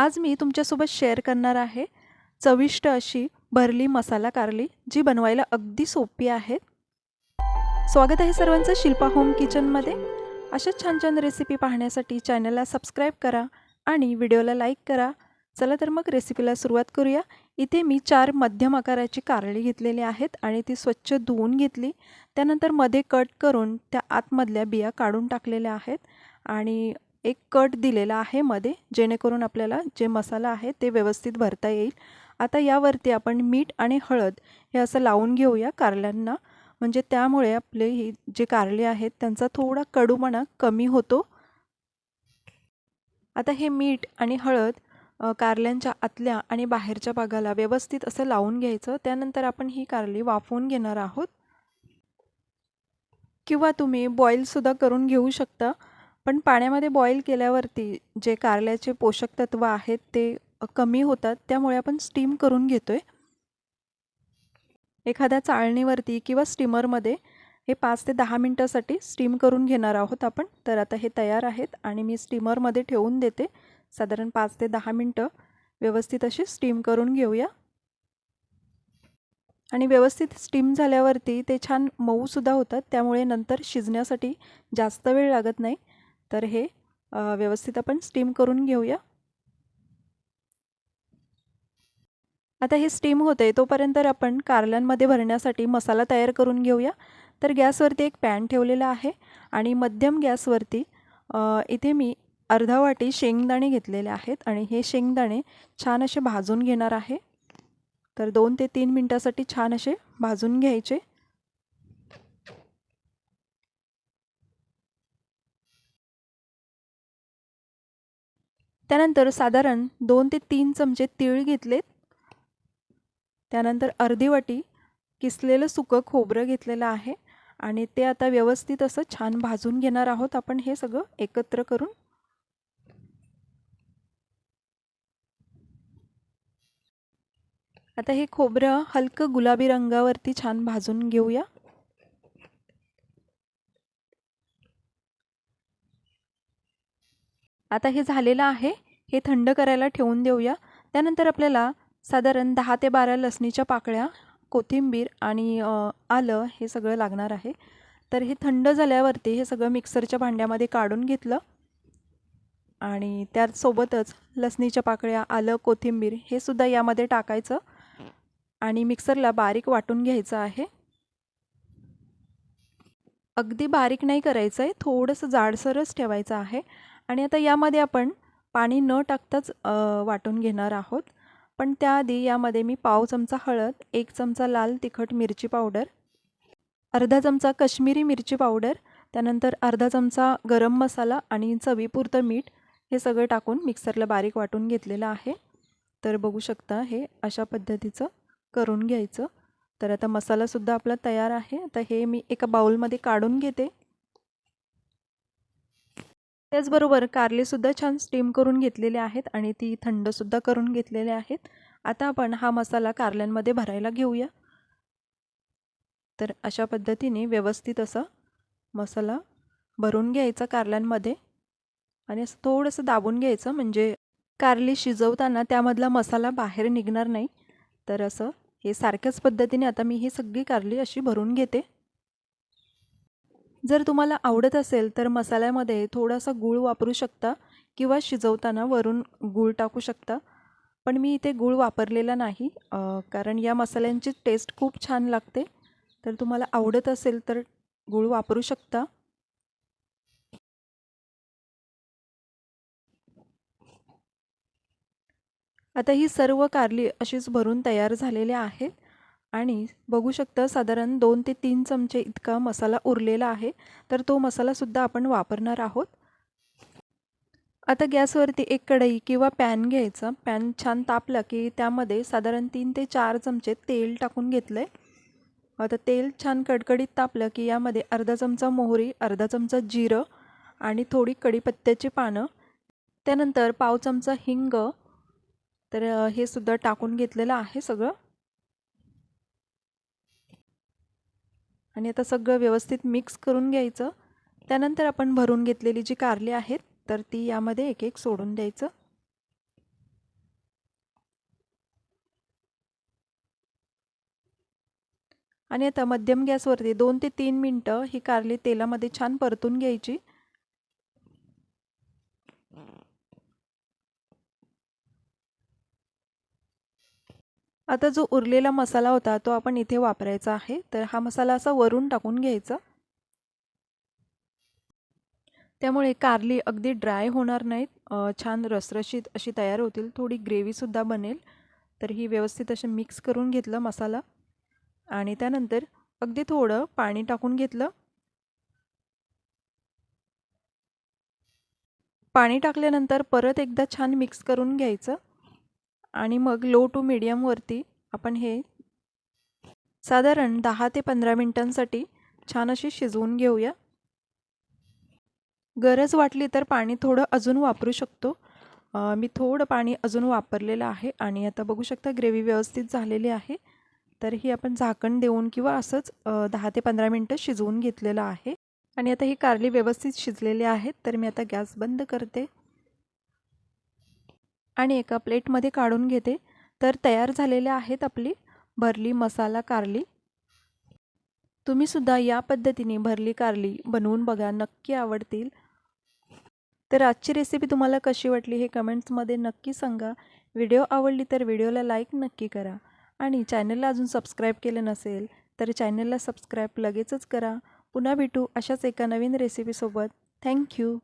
आज मी तुमच्यासोबत शेअर करणार आहे चविष्ट अशी भरली मसाला कारली जी बनवायला अगदी सोपी आहे. स्वागत आहे सर्वांचं शिल्पा होम किचनमध्ये अशाच छान छान रेसिपी पाहण्यासाठी चॅनलला सबस्क्राईब करा आणि व्हिडिओला लाईक करा. चला तर मग रेसिपीला सुरुवात करूया. इथे मी चार मध्यम आकाराची कारली घेतलेली आहेत आणि ती स्वच्छ धुवून घेतली. त्यानंतरमध्ये कट करून त्या आतमधल्या बिया काढून टाकलेल्या आहेत. आणि एक कट दिलेला आहे मध्ये जेणेकरून आपल्याला जे मसाला आहे ते व्यवस्थित भरता येईल. आता यावरती आपण मीठ आणि हळद हे असं लावून घेऊया कारल्यांना. म्हणजे त्यामुळे आपले ही जे कारले आहेत त्यांचा थोडा कडूपणा कमी होतो. आता हे मीठ आणि हळद कारल्यांच्या आतल्या आणि बाहेरच्या भागाला व्यवस्थित असं लावून घ्यायचं. त्यानंतर आपण ही कारली वाफवून घेणार आहोत. किंवा तुम्ही बॉईलसुद्धा करून घेऊ शकता. पण पाण्यामध्ये बॉईल केल्यावरती जे कारल्याचे पोषक तत्व आहेत ते कमी होतात त्यामुळे आपण स्टीम करून घेतो आहे एखाद्या चाळणीवरती किंवा स्टीमरमध्ये हे पाच ते दहा मिनटासाठी स्टीम करून घेणार आहोत आपण. तर आता हे तयार आहेत आणि मी स्टीमरमध्ये ठेवून देते. साधारण पाच ते दहा मिनटं व्यवस्थित अशी स्टीम करून घेऊया. आणि व्यवस्थित स्टीम झाल्यावरती ते छान मऊसुद्धा होतात त्यामुळे नंतर शिजण्यासाठी जास्त वेळ लागत नाही. तर हे व्यवस्थित आपण स्टीम करून घेऊया. आता हे स्टीम होते तोपर्यंत आपण कारल्यांमध्ये भरण्यासाठी मसाला तयार करून घेऊया. तर गॅसवरती एक पॅन ठेवलेला आहे आणि मध्यम गॅसवरती इथे मी अर्धा वाटी शेंगदाणे घेतलेले आहेत आणि हे शेंगदाणे छान असे भाजून घेणार आहे. तर दोन ते तीन मिनटासाठी छान असे भाजून घ्यायचे. त्यानंतर साधारण दोन ते तीन चमचे तीळ घेतलेत. त्यानंतर अर्धी वाटी किसलेलं सुकं खोबरं घेतलेलं आहे. आणि ते आता व्यवस्थित असं छान भाजून घेणार आहोत. आपण हे सगळं एकत्र करून. आता हे खोबरं हलकं गुलाबी रंगावरती छान भाजून घेऊया. आता हे झालेलं आहे. हे थंड करायला ठेवून देऊया. त्यानंतर आपल्याला साधारण दहा ते बारा लसणीच्या पाकळ्या कोथिंबीर आणि आलं हे सगळं लागणार आहे. तर हे थंड झाल्यावरती हे सगळं मिक्सरच्या भांड्यामध्ये काढून घेतलं. आणि त्यासोबतच लसणीच्या पाकळ्या आलं कोथिंबीर हे सुद्धा यामध्ये टाकायचं. आणि मिक्सरला बारीक वाटून घ्यायचं आहे. अगदी बारीक नाही करायचं आहे थोडंसं जाडसरच ठेवायचं आहे. आणि आता यामध्ये आपण पाणी न टाकताच वाटून घेणार आहोत. पण त्याआधी यामध्ये मी पाव चमचा हळद एक चमचा लाल तिखट मिरची पावडर अर्धा चमचा कश्मीरी मिरची पावडर त्यानंतर अर्धा चमचा गरम मसाला आणि चवीपुरतं मीठ हे सगळं टाकून मिक्सरला बारीक वाटून घेतलेलं आहे. तर बघू शकता हे अशा पद्धतीचं करून घ्यायचं. तर आता मसालासुद्धा आपला तयार आहे. आता हे मी एका बाऊलमध्ये काढून घेते. त्याचबरोबर कारलेसुद्धा छान स्टीम करून घेतलेले आहेत आणि ती थंडसुद्धा करून घेतलेले आहेत. आता आपण हा मसाला कारल्यांमध्ये भरायला घेऊया. तर अशा पद्धतीने व्यवस्थित असा मसाला भरून घ्यायचा कारल्यांमध्ये आणि असं थोडंसं दाबून घ्यायचं म्हणजे कारली शिजवताना त्यामधला मसाला बाहेर निघणार नाही. तर असं हे सारख्याच पद्धतीने आता मी ही सगळी कारली अशी भरून घेते. जर तुम्हाला आवडत असेल तर मसाल्यामध्ये थोडासा गूळ वापरू शकता किंवा शिजवताना वरून गूळ टाकू शकता. पण मी इथे गूळ वापरलेला नाही कारण या मसाल्यांची टेस्ट खूप छान लागते. तर तुम्हाला आवडत असेल तर गूळ वापरू शकता. आता ही सर्व कारली अशीच भरून तयार झालेली आहेत. आणि बघू शकता साधारण दोन ते तीन चमचे इतका मसाला उरलेला आहे. तर तो मसालासुद्धा आपण वापरणार आहोत. आता गॅसवरती एक कढई किंवा पॅन घ्यायचा. पॅन छान तापला की त्यामध्ये साधारण तीन ते चार चमचे तेल टाकून घेतलं आहे आता तेल छान कडकडीत तापलं की यामध्ये अर्धा चमचा मोहरी अर्धा चमचा जिरं आणि थोडी कढीपत्त्याची पानं. त्यानंतर पाव चमचा हिंग. तर हे सुद्धा टाकून घेतलेलं आहे सगळं. आणि आता सगळं व्यवस्थित मिक्स करून घ्यायचं. त्यानंतर आपण भरून घेतलेली जी कारली आहेत तर ती यामध्ये एक एक सोडून द्यायचं. आणि आता मध्यम गॅसवरती दोन ते तीन मिनटं ही कारली तेलामध्ये छान परतून घ्यायची. आता जो उरलेला मसाला होता तो आपण इथे वापरायचा आहे. तर हा मसाला असा वरून टाकून घ्यायचा. त्यामुळे कारली अगदी ड्राय होणार नाहीत. छान रसरशीत अशी तयार होतील. थोडी ग्रेव्हीसुद्धा बनेल. तर ही व्यवस्थित असे मिक्स करून घेतलं मसाला. आणि त्यानंतर अगदी थोडं पाणी टाकून घेतलं. पाणी टाकल्यानंतर परत एकदा छान मिक्स करून घ्यायचं. आणि मग लो टू मिडियमवरती आपण हे साधारण दहा ते पंधरा मिनटांसाठी छान अशी शिजवून घेऊया. गरज वाटली तर पाणी थोडं अजून वापरू शकतो. मी थोडं पाणी अजून वापरलेलं आहे आणि आता बघू शकता ग्रेव्ही व्यवस्थित झालेली आहे. तर ही आपण झाकण देऊन किंवा असंच दहा ते पंधरा मिनटं शिजवून घेतलेलं आहे. आणि आता ही कारली व्यवस्थित शिजलेली आहेत तर मी आता गॅस बंद करते. आणि एका प्लेटमध्ये काढून घेते. तर तयार झालेल्या आहेत आपली भरली मसाला कारली. तुम्हीसुद्धा या पद्धतीने भरली कारली बनवून बघा नक्की आवडतील. तर आजची रेसिपी तुम्हाला कशी वाटली हे कमेंट्समध्ये नक्की सांगा. व्हिडिओ आवडली तर व्हिडिओला लाईक नक्की करा. आणि चॅनलला अजून सबस्क्राईब केलं नसेल तर चॅनलला सबस्क्राईब लगेचच करा. पुन्हा भेटू अशाच एका नवीन रेसिपीसोबत थँक्यू